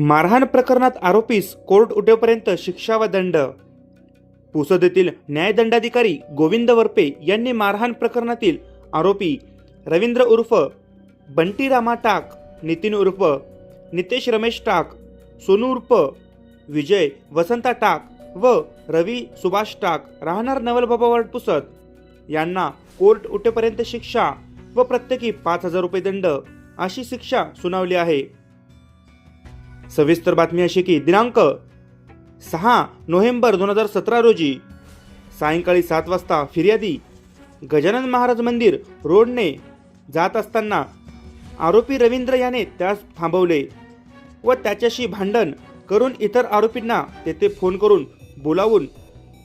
मारहाण प्रकरणात आरोपीस कोर्ट उठेपर्यंत शिक्षा व दंड. पुसद येथील न्यायदंडाधिकारी गोविंद वरपे यांनी मारहाण प्रकरणातील आरोपी रवींद्र उर्फ बंटी रामा टाक नितीन उर्फ नितेश रमेश टाक सोनू उर्फ विजय वसंता टाक व रवी सुभाष टाक राहणार नवलबाबा वार्ड पुसद. यांना कोर्ट उठेपर्यंत शिक्षा व प्रत्येकी पाच हजार रुपये दंड अशी शिक्षा सुनावली आहे. सविस्तर बातमी अशी की दिनांक सहा नोव्हेंबर दोन हजार सतरा रोजी सायंकाळी सात वाजता फिर्यादी गजानन महाराज मंदिर रोडने जात असताना आरोपी रवींद्र याने त्यास थांबवले व त्याच्याशी भांडण करून इतर आरोपींना तेथे फोन करून बोलावून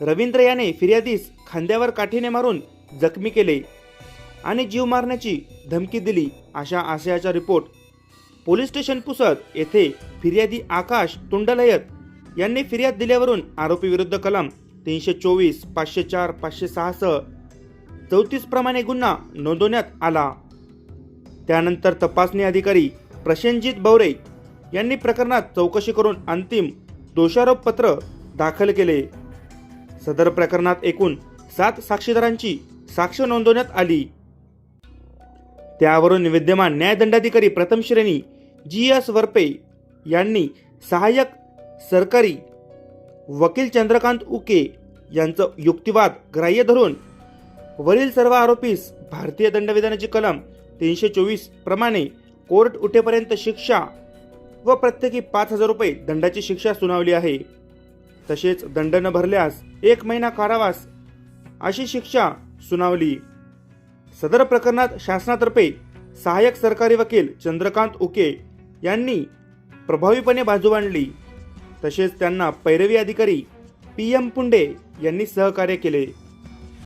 रवींद्र याने फिर्यादीस खांद्यावर काठीने मारून जखमी केले आणि जीव मारण्याची धमकी दिली अशा आशयाचा रिपोर्ट पोलीस स्टेशन पुसद येथे फिर्यादी आकाश तुंडलयत. यांनी फिर्याद दिल्यावरून आरोपी विरुद्ध कलम तीनशे चोवीस पाचशे चार पाचशे सहासह चौतीस प्रमाणे गुन्हा नोंदवण्यात आला. त्यानंतर तपासणी अधिकारी प्रशनजित बवरे यांनी प्रकरणात चौकशी करून अंतिम दोषारोप पत्र दाखल केले. सदर प्रकरणात एकूण सात साक्षीदारांची साक्ष नोंदवण्यात आली. त्यावरून विद्यमान न्यायदंडाधिकारी प्रथम श्रेणी जी एस वरपे यांनी सहाय्यक सरकारी वकील चंद्रकांत उके यांचं युक्तिवाद ग्राह्य धरून वरील सर्व आरोपीस भारतीय दंडविधानाची कलम तीनशे चोवीस प्रमाणे कोर्ट उठेपर्यंत शिक्षा व प्रत्येकी पाच हजार रुपये दंडाची शिक्षा सुनावली आहे. तसेच दंड न भरल्यास एक महिना कारावास अशी शिक्षा सुनावली. सदर प्रकरणात शासनातर्फे सहाय्यक सरकारी वकील चंद्रकांत उके यांनी प्रभावीपणे बाजू मांडली. तसेच त्यांना पैरवी अधिकारी पी एम पुंडे यांनी सहकार्य केले.